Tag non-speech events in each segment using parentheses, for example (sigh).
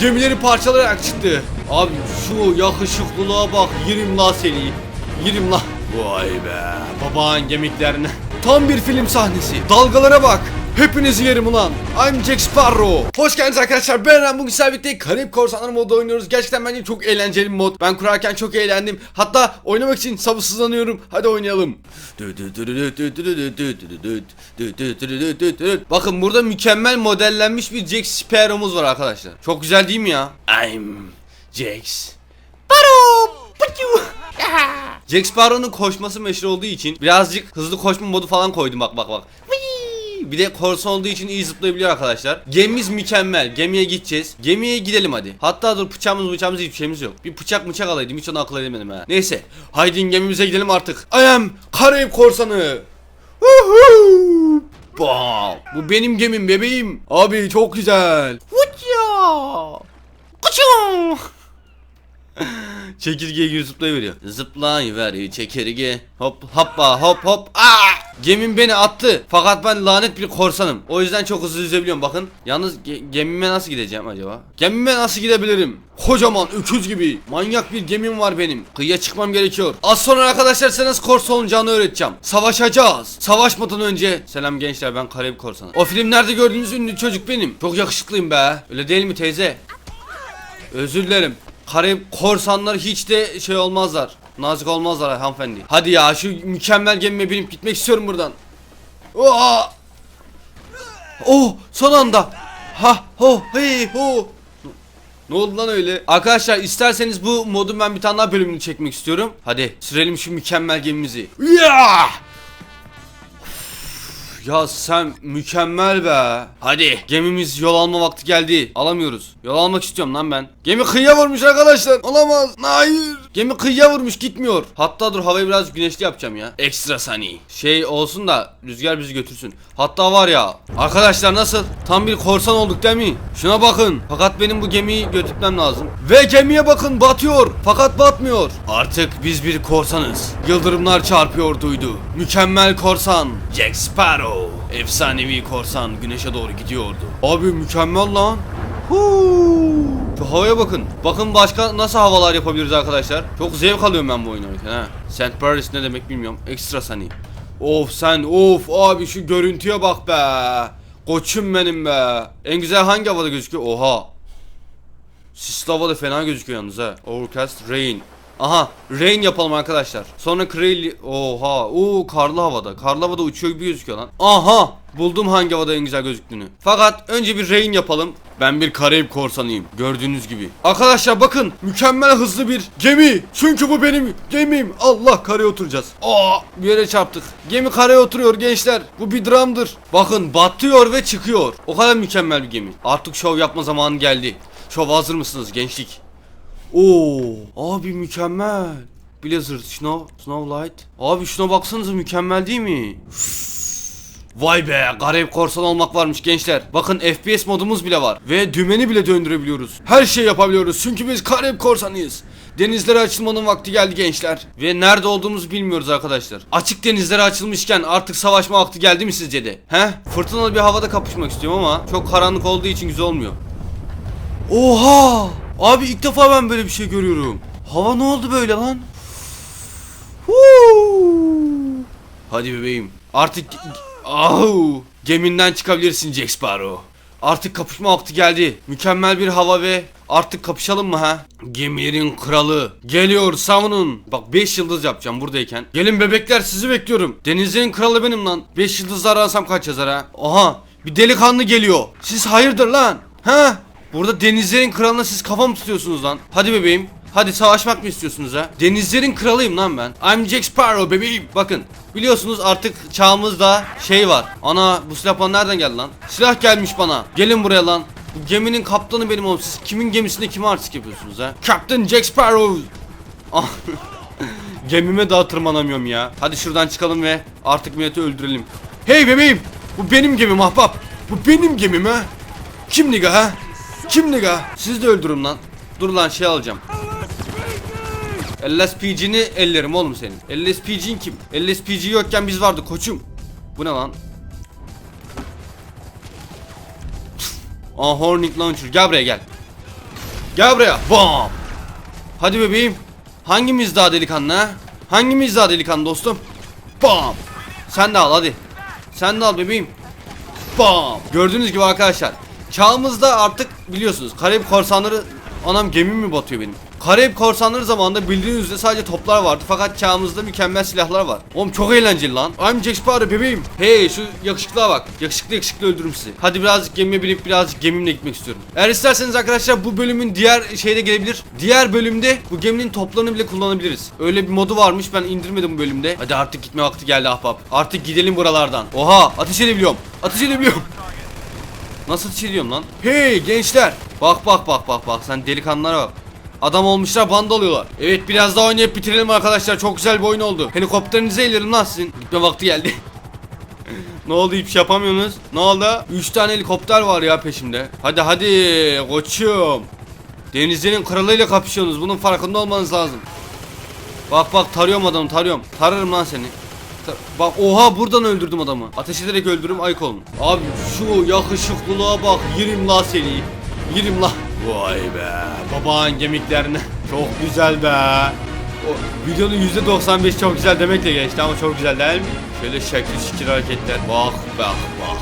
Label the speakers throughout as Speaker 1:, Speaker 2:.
Speaker 1: Gemileri parçalayarak çıktı. Abi şu yakışıklılığa bak. Yerim la seni. Yerim la. Vay be. Babağın gemiklerine. Tam bir film sahnesi. Dalgalara bak. Hepinizi yerim ulan. I'm Jack Sparrow. Hoş geldiniz arkadaşlar. Ben Eren. Bugün sizlerle birlikte Karayip Korsanları modu oynuyoruz. Gerçekten bence çok eğlenceli bir mod. Ben kurarken çok eğlendim. Hatta oynamak için sabırsızlanıyorum. Hadi oynayalım. Bakın burada mükemmel modellenmiş bir Jack Sparrow'umuz var arkadaşlar. Çok güzel değil mi ya? I'm Jack Sparrow. Jack Sparrow'un koşması meşhur olduğu için birazcık hızlı koşma modu falan koydum bak bak bak. Bir de korsan olduğu için iyi zıplayabiliyor arkadaşlar. Gemimiz mükemmel. Gemiye gideceğiz. Gemiye gidelim hadi. Hatta dur bıçağımız bıçağımız hiçbir şeyimiz yok. Bir bıçak bıçak alaydım. Hiç onu akıl edemedim ha. Neyse. Haydi gemimize gidelim artık. I am Karayip Korsanı. Woohoo! Bam! Bu benim gemim bebeğim. Abi çok güzel. Vıçya! Kıçım! Çekirge gibi zıplayıveriyor. Zıplayıver çekirge. Hop hoppa hop hop. Aa! Gemim beni attı. Fakat ben lanet bir korsanım. O yüzden çok hızlı yüzebiliyorum bakın. Yalnız ge- gemime nasıl gideceğim acaba? Gemime nasıl gidebilirim? Kocaman öküz gibi. Manyak bir gemim var benim. Kıyıya çıkmam gerekiyor. Az sonra arkadaşlar size nasıl korsan olacağını öğreteceğim. Savaşacağız. Savaşmadan önce. Selam gençler ben Karayip Korsanı. O filmlerde gördüğünüz ünlü çocuk benim. Çok yakışıklıyım be. Öyle değil mi teyze? Özür dilerim. Karayip korsanlar hiç de şey olmazlar. Nazik olmazlar hanımefendi. Hadi ya şu mükemmel gemime binip gitmek istiyorum buradan. Oha! Oh son anda. Ha ho hey ho. Ne oldu lan öyle? Arkadaşlar isterseniz bu modun ben bir tane daha bölümünü çekmek istiyorum. Hadi sürelim şu mükemmel gemimizi. Ya! Ya sen mükemmel be. Hadi gemimiz yol alma vakti geldi. Alamıyoruz. Yol almak istiyorum lan ben. Gemi kıyıya vurmuş arkadaşlar. Olamaz. Hayır. Gemi kıyıya vurmuş gitmiyor. Hatta dur havayı biraz güneşli yapacağım ya. Ekstra sani. Şey olsun da rüzgar bizi götürsün. Hatta var ya. Arkadaşlar nasıl? Tam bir korsan olduk değil mi? Şuna bakın. Fakat benim bu gemiyi götürmem lazım. Ve gemiye bakın batıyor. Fakat batmıyor. Artık biz bir korsanız. Yıldırımlar çarpıyor duydu. Mükemmel korsan. Jack Sparrow. Efsanevi korsan güneşe doğru gidiyordu. Abi mükemmel lan. Huu. Şu havaya bakın. Bakın başka nasıl havalar yapabiliriz arkadaşlar. Çok zevk alıyorum ben bu oyunu oynarken ha. St. Paris ne demek bilmiyorum. Ekstra sani. Of sen of abi şu görüntüye bak be. Koçum benim be. En güzel hangi havada gözüküyor? Oha. Sisli havada fena gözüküyor yalnız ha. Overcast rain. Aha rain yapalım arkadaşlar. Sonra Krayli... Oha. Oo karlı havada. Karlı havada uçuyor gibi gözüküyor lan. Aha. Buldum hangi havada en güzel gözüktüğünü. Fakat önce bir rain yapalım. Ben bir Karayip korsanıyım. Gördüğünüz gibi. Arkadaşlar bakın. Mükemmel hızlı bir gemi. Çünkü bu benim gemim. Allah karaya oturacağız. Aa bir yere çarptık. Gemi karaya oturuyor gençler. Bu bir dramdır. Bakın batıyor ve çıkıyor. O kadar mükemmel bir gemi. Artık şov yapma zamanı geldi. Şov hazır mısınız gençlik? Oo, abi mükemmel. Blizzard, Snow, Snow Light. Abi şuna baksanıza mükemmel değil mi? Vay be, garip korsan olmak varmış gençler. Bakın FPS modumuz bile var ve dümeni bile döndürebiliyoruz. Her şey yapabiliyoruz çünkü biz garip korsanıyız. Denizlere açılmanın vakti geldi gençler. Ve nerede olduğumuzu bilmiyoruz arkadaşlar. Açık denizlere açılmışken artık savaşma vakti geldi mi sizce de? He? Fırtınalı bir havada kapışmak istiyorum ama çok karanlık olduğu için güzel olmuyor. Oha! Abi ilk defa ben böyle bir şey görüyorum. Hava ne oldu böyle lan? Huu! Hadi bebeğim. Artık Ahu! Geminden çıkabilirsin Jack Sparrow. Artık kapışma vakti geldi. Mükemmel bir hava ve artık kapışalım mı ha? Gemilerin kralı. Geliyor savunun. Bak 5 yıldız yapacağım buradayken. Gelin bebekler sizi bekliyorum. Denizlerin kralı benim lan. 5 yıldız ararsam kaç yazar ha? Aha bir delikanlı geliyor. Siz hayırdır lan? Ha? Burada denizlerin kralına siz kafa mı tutuyorsunuz lan? Hadi bebeğim. Hadi savaşmak mı istiyorsunuz ha? Denizlerin kralıyım lan ben. I'm Jack Sparrow bebeğim. Bakın biliyorsunuz artık çağımızda şey var. Ana bu silah bana nereden geldi lan? Silah gelmiş bana. Gelin buraya lan. Bu geminin kaptanı benim oğlum. Siz kimin gemisinde kime artistik yapıyorsunuz ha? Captain Jack Sparrow. Ah. (laughs) Gemime daha tırmanamıyorum ya. Hadi şuradan çıkalım ve artık milleti öldürelim. Hey bebeğim. Bu benim gemim ahbap. Bu benim gemim ha. Kim niga ha? Kim niga? Siz de öldürün lan. Dur lan şey alacağım. LSPG'ni ellerim oğlum senin. LSPG'in kim? LSPG yokken biz vardı koçum. Bu ne lan? Aa Hornet Launcher gel buraya gel. Gel buraya. Bam. Hadi bebeğim. Hangimiz daha delikanlı ha? Hangimiz daha delikanlı dostum? Bam. Sen de al hadi. Sen de al bebeğim. Bam. Gördüğünüz gibi arkadaşlar. Çağımızda artık biliyorsunuz Karayip korsanları anam gemim mi batıyor benim? Karayip korsanları zamanında bildiğiniz üzere sadece toplar vardı fakat çağımızda mükemmel silahlar var. Oğlum çok eğlenceli lan. I'm Jack Sparrow bebeğim. Hey şu yakışıklığa bak. Yakışıklı yakışıklı öldürürüm sizi. Hadi birazcık gemiye binip birazcık gemimle gitmek istiyorum. Eğer isterseniz arkadaşlar bu bölümün diğer şeyde gelebilir. Diğer bölümde bu geminin toplarını bile kullanabiliriz. Öyle bir modu varmış ben indirmedim bu bölümde. Hadi artık gitme vakti geldi ahbap. Artık gidelim buralardan. Oha ateş edebiliyorum. Ateş edebiliyorum. Nasıl ateş ediyorum lan? Hey gençler. Bak bak bak bak bak sen delikanlılara bak. Adam olmuşlar banda oluyorlar. Evet biraz daha oynayıp bitirelim arkadaşlar. Çok güzel bir oyun oldu. Helikopterinize inelim lan sizin. Gitme vakti geldi. (laughs) ne oldu hiçbir şey yapamıyorsunuz? Ne oldu? 3 tane helikopter var ya peşimde. Hadi hadi koçum. Denizlerin kralıyla kapışıyorsunuz. Bunun farkında olmanız lazım. Bak bak tarıyorum adamı tarıyorum. Tararım lan seni. Ta- Bak oha buradan öldürdüm adamı. Ateş ederek öldürürüm ayık olun. Abi şu yakışıklılığa bak. Yerim la seni. Yerim la. Vay be. Babağın gemiklerine. Çok güzel be. O videonun %95 çok güzel demekle geçti ama çok güzel değil mi? Şöyle şekil şekil hareketler. Bak bak bak bak.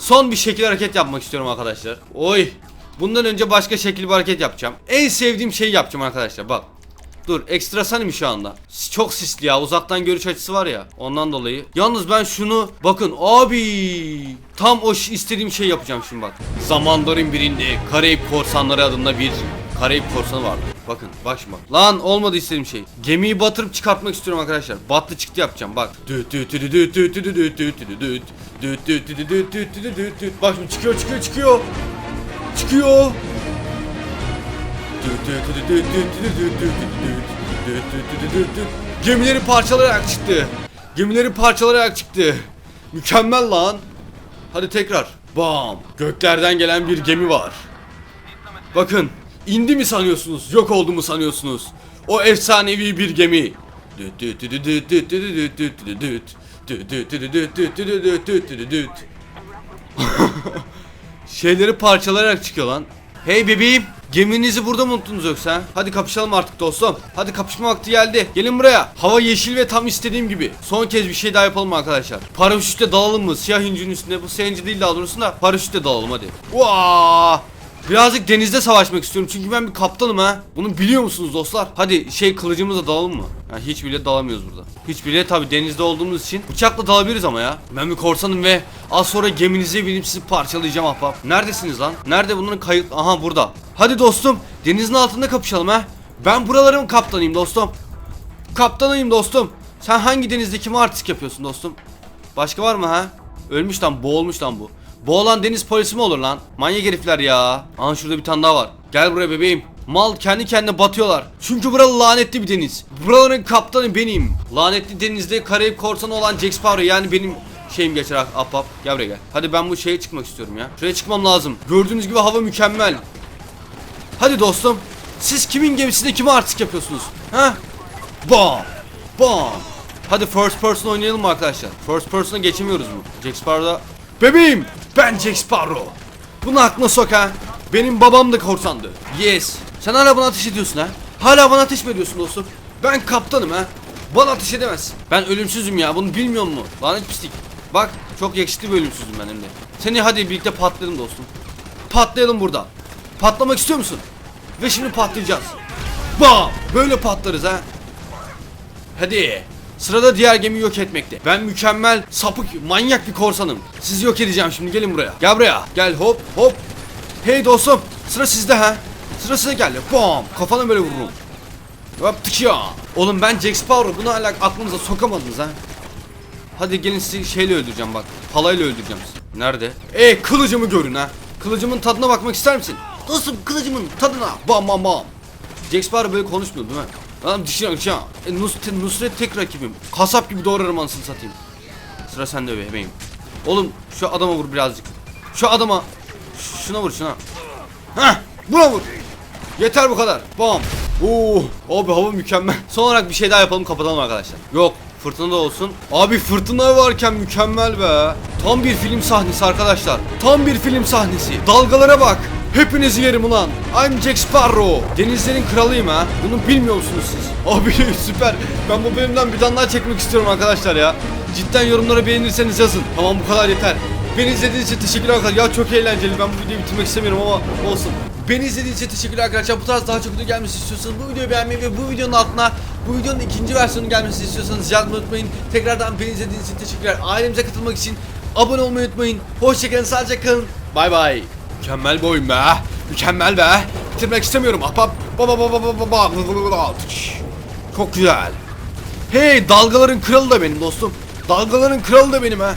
Speaker 1: Son bir şekil hareket yapmak istiyorum arkadaşlar. Oy. Bundan önce başka şekil bir hareket yapacağım. En sevdiğim şeyi yapacağım arkadaşlar. Bak. Dur ekstra sanim şu anda. Çok sisli ya uzaktan görüş açısı var ya. Ondan dolayı. Yalnız ben şunu bakın abi. Tam o istediğim şey yapacağım şimdi bak. Zamanların birinde Karayip Korsanları adında bir Karayip korsanı vardı. Bakın başma. Lan olmadı istediğim şey. Gemiyi batırıp çıkartmak istiyorum arkadaşlar. Battı çıktı yapacağım bak. Bak şimdi çıkıyor çıkıyor çıkıyor. Çıkıyor. Gemileri parçalayarak çıktı. Gemileri parçalayarak çıktı. Mükemmel lan. Hadi tekrar. Bam. Göklerden gelen bir gemi var. Bakın. indi mi sanıyorsunuz? Yok oldu mu sanıyorsunuz? O efsanevi bir gemi. (laughs) Şeyleri parçalayarak çıkıyor lan. Hey bebeğim, geminizi burada mı unuttunuz yoksa? Hadi kapışalım artık dostum. Hadi kapışma vakti geldi. Gelin buraya. Hava yeşil ve tam istediğim gibi. Son kez bir şey daha yapalım arkadaşlar. Paraşütle dalalım mı? Siyah incinin üstünde. Bu siyah değil daha doğrusu da paraşütle dalalım hadi. Vaa! Birazcık denizde savaşmak istiyorum çünkü ben bir kaptanım ha. Bunu biliyor musunuz dostlar? Hadi şey kılıcımızla dalalım mı? Ha, hiç bile dalamıyoruz burada. Hiç bile tabi denizde olduğumuz için bıçakla dalabiliriz ama ya. Ben bir korsanım ve az sonra geminize binip sizi parçalayacağım ahbap. Neredesiniz lan? Nerede bunların kayıt? Aha burada. Hadi dostum denizin altında kapışalım ha. Ben buraların kaptanıyım dostum. Kaptanıyım dostum. Sen hangi denizde kime artist yapıyorsun dostum? Başka var mı ha? Ölmüş lan boğulmuş lan bu. Boğulan deniz polisi mi olur lan? Manyak herifler ya. Aha şurada bir tane daha var. Gel buraya bebeğim. Mal kendi kendine batıyorlar. Çünkü buralı lanetli bir deniz. Buraların kaptanı benim. Lanetli denizde Karayip korsanı olan Jack Sparrow yani benim şeyim geçer ah- ahbap. Gel buraya gel. Hadi ben bu şeye çıkmak istiyorum ya. Şuraya çıkmam lazım. Gördüğünüz gibi hava mükemmel. Hadi dostum. Siz kimin gemisinde kime artistik yapıyorsunuz? Ha? Bam! Bam! Hadi first person oynayalım mı arkadaşlar? First person'a geçemiyoruz mu? Jack Sparrow'da... Bebeğim! Ben Jack Sparrow! Bunu aklına sok ha! Benim babam da korsandı. Yes! Sen hala bana ateş ediyorsun ha? Hala bana ateş mi ediyorsun dostum? Ben kaptanım ha! Bana ateş edemezsin. Ben ölümsüzüm ya bunu bilmiyor musun? Lanet pislik. Bak çok yakışıklı bir ölümsüzüm ben hem de. Seni hadi birlikte patlayalım dostum. Patlayalım burada. Patlamak istiyor musun? Ve şimdi patlayacağız. Bam! Böyle patlarız ha. Hadi. Sırada diğer gemi yok etmekte. Ben mükemmel, sapık, manyak bir korsanım. Sizi yok edeceğim şimdi gelin buraya. Gel buraya. Gel hop hop. Hey dostum. Sıra sizde ha. Sıra size geldi. Bam. Kafana böyle vururum. Hop tık ya. Oğlum ben Jack Sparrow. Bunu hala aklınıza sokamadınız ha. Hadi gelin sizi şeyle öldüreceğim bak. Palayla öldüreceğim sizi. Nerede? E kılıcımı görün ha. Kılıcımın tadına bakmak ister misin? Dostum kılıcımın tadına. Bam bam bam. Jack Sparrow böyle konuşmuyor değil mi? Adam dişine dişine. E, Nusret, Nusret tek rakibim. Kasap gibi doğrarım anasını satayım. Sıra sende bebeğim. Oğlum şu adama vur birazcık. Şu adama. Şuna vur şuna. Heh buna vur. Yeter bu kadar. Bam. Oo, abi hava mükemmel. Son olarak bir şey daha yapalım kapatalım arkadaşlar. Yok. Fırtına da olsun. Abi fırtına varken mükemmel be. Tam bir film sahnesi arkadaşlar. Tam bir film sahnesi. Dalgalara bak. Hepinizi yerim ulan. I'm Jack Sparrow. Denizlerin kralıyım ha. Bunu bilmiyor musunuz siz? (laughs) Abi süper. Ben bu bölümden bir tane daha çekmek istiyorum arkadaşlar ya. Cidden yorumlara beğenirseniz yazın. Tamam bu kadar yeter. Beni izlediğiniz için teşekkürler arkadaşlar. Ya çok eğlenceli. Ben bu videoyu bitirmek istemiyorum ama olsun. Beni izlediğiniz için teşekkürler arkadaşlar. Bu tarz daha çok video gelmesi istiyorsanız bu videoyu beğenmeyi ve bu videonun altına bu videonun ikinci versiyonu gelmesini istiyorsanız yazmayı unutmayın. Tekrardan beni izlediğiniz için teşekkürler. Ailemize katılmak için abone olmayı unutmayın. Hoşçakalın, sağlıcakla kalın. Bay bay. Mükemmel bir oyun be. Mükemmel be. Bitirmek istemiyorum. Ahbap. Baba baba baba baba. Çok güzel. Hey dalgaların kralı da benim dostum. Dalgaların kralı da benim ha.